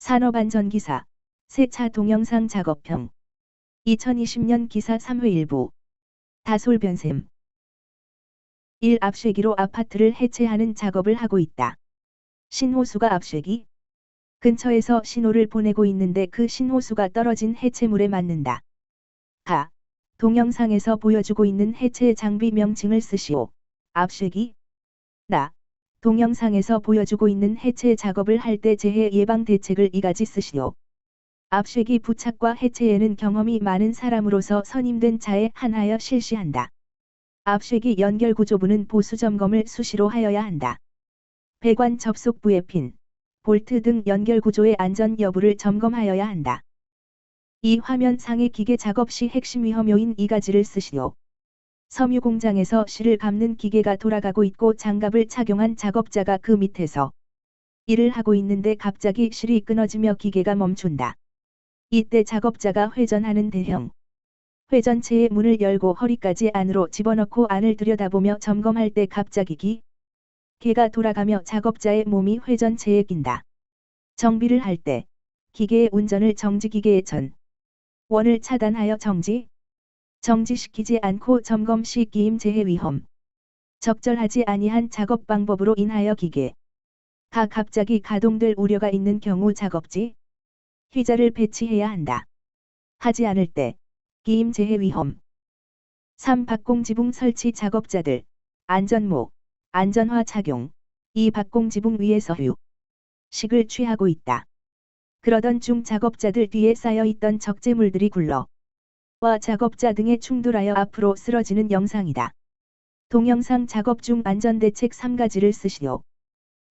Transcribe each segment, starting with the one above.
산업안전기사 세차 동영상 작업형 2020년 기사 3회 일부 다솔변샘 1. 압쉐기로 아파트를 해체하는 작업을 하고 있다. 신호수가 압쉐기 근처에서 신호를 보내고 있는데 그 신호수가 떨어진 해체물에 맞는다. 가. 동영상에서 보여주고 있는 해체 장비 명칭을 쓰시오. 압쉐기 나. 동영상에서 보여주고 있는 해체 작업을 할 때 재해 예방 대책을 이가지 쓰시오. 압쉐기 부착과 해체에는 경험이 많은 사람으로서 선임된 자에 한하여 실시한다. 압쉐기 연결 구조부는 보수 점검을 수시로 하여야 한다. 배관 접속부의 핀, 볼트 등 연결 구조의 안전 여부를 점검하여야 한다. 이 화면 상의 기계 작업 시 핵심 위험 요인 이 가지를 쓰시오. 섬유 공장에서 실을 감는 기계가 돌아가고 있고 장갑을 착용한 작업자가 그 밑에서 일을 하고 있는데 갑자기 실이 끊어지며 기계가 멈춘다. 이때 작업자가 회전하는 대형 회전체의 문을 열고 허리까지 안으로 집어넣고 안을 들여다보며 점검할 때 갑자기 기 개가 돌아가며 작업자의 몸이 회전체에 낀다. 정비를 할 때 기계의 운전을 정지기계의 전 원을 차단하여 정지 정지시키지 않고 점검 시 기임 재해 위험 적절하지 아니한 작업 방법으로 인하여 기계 가 갑자기 가동될 우려가 있는 경우 작업지 휘자를 배치해야 한다. 하지 않을 때 기임 재해 위험 3. 박공 지붕 설치 작업자들 안전모 안전화 착용 이 박공 지붕 위에서 휴 식을 취하고 있다. 그러던 중 작업자들 뒤에 쌓여 있던 적재물들이 굴러 와 작업자 등에 충돌하여 앞으로 쓰러지는 영상이다. 동영상 작업 중 안전대책 3가지를 쓰시오.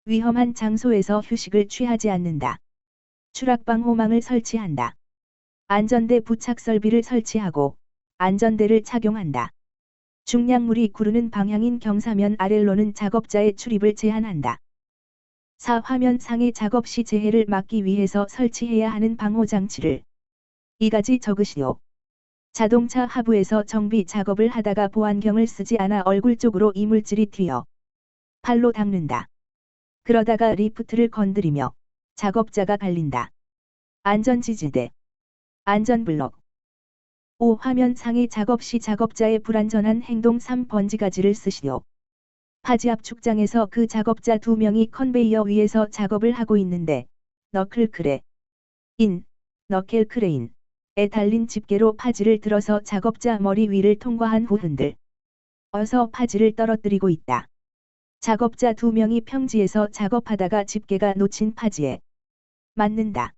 위험한 장소에서 휴식을 취하지 않는다. 추락방 호망을 설치한다. 안전대 부착 설비를 설치하고 안전대를 착용한다. 중량물이 구르는 방향인 경사면 아래로는 작업자의 출입을 제한한다. 4. 화면 상의 작업 시 재해를 막기 위해서 설치해야 하는 방호 장치를 이가지 적으시오. 자동차 하부에서 정비 작업을 하다가 보안경을 쓰지 않아 얼굴 쪽으로 이물질이 튀어 팔로 닦는다. 그러다가 리프트를 건드리며 작업자가 갈린다. 안전지지대 안전블럭 5. 화면 상의 작업 시 작업자의 불안전한 행동 3. 번지가지를 쓰시오. 파지 압 축장에서 그 작업자 두 명이 컨베이어 위에서 작업을 하고 있는데 너클 크레 인 너켈 크레인 에 달린 집게로 파지를 들어서 작업자 머리 위를 통과한 후 흔들 어서 파지를 떨어뜨리고 있다. 작업자 두 명이 평지에서 작업하다가 집게가 놓친 파지에 맞는다.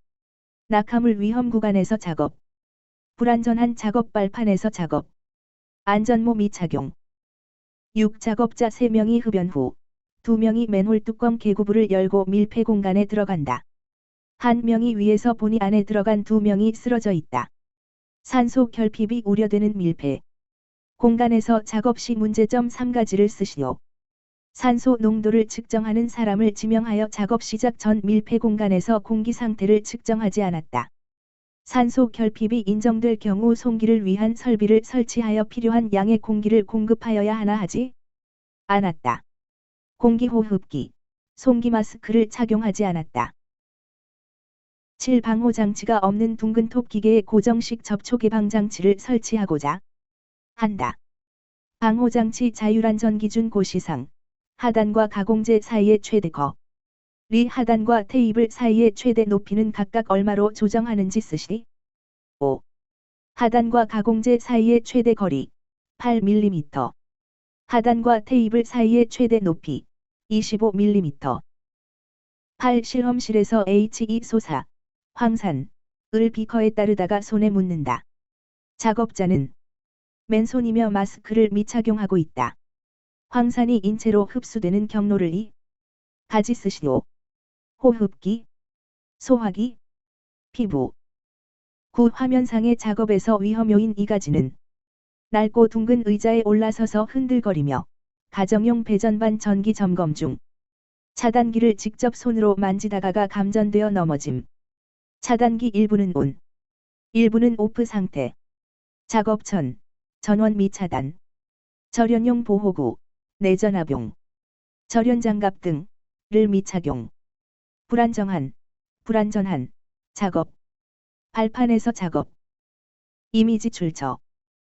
낙하물 위험 구간에서 작업 불안전한 작업 발판에서 작업 안전모 미착용 6. 작업자 3명이 흡연 후 2명이 맨홀 뚜껑 개구부를 열고 밀폐 공간에 들어간다. 한 명이 위에서 보니 안에 들어간 두 명이 쓰러져 있다. 산소 결핍이 우려되는 밀폐. 공간에서 작업 시 문제점 3가지를 쓰시오. 산소 농도를 측정하는 사람을 지명하여 작업 시작 전 밀폐 공간에서 공기 상태를 측정하지 않았다. 산소 결핍이 인정될 경우 송기를 위한 설비를 설치하여 필요한 양의 공기를 공급하여야 하나 하지 않았다. 공기 호흡기, 송기 마스크를 착용하지 않았다. 7. 방호 장치가 없는 둥근 톱 기계에 고정식 접촉 예방 장치를 설치하고자 한다. 방호 장치 자율안전 기준 고시상 하단과 가공재 사이의 최대 거. 리 하단과 테이블 사이의 최대 높이는 각각 얼마로 조정하는지 쓰시. 5. 하단과 가공재 사이의 최대 거리 8mm. 하단과 테이블 사이의 최대 높이 25mm. 8. 실험실에서 H2 소사 황산, 을 비커에 따르다가 손에 묻는다. 작업자는 맨손이며 마스크를 미착용하고 있다. 황산이 인체로 흡수되는 경로를 이 가지 쓰시오. 호흡기, 소화기, 피부. 구 화면상의 작업에서 위험 요인 이 가지는 낡고 둥근 의자에 올라서서 흔들거리며 가정용 배전반 전기 점검 중 차단기를 직접 손으로 만지다가가 감전되어 넘어짐. 차단기 일부는 온, 일부는 오프 상태. 작업 전, 전원 미차단. 절연용 보호구, 내전압용, 절연장갑 등을 미착용. 불안정한, 불안전한, 작업 발판에서 작업 이미지 출처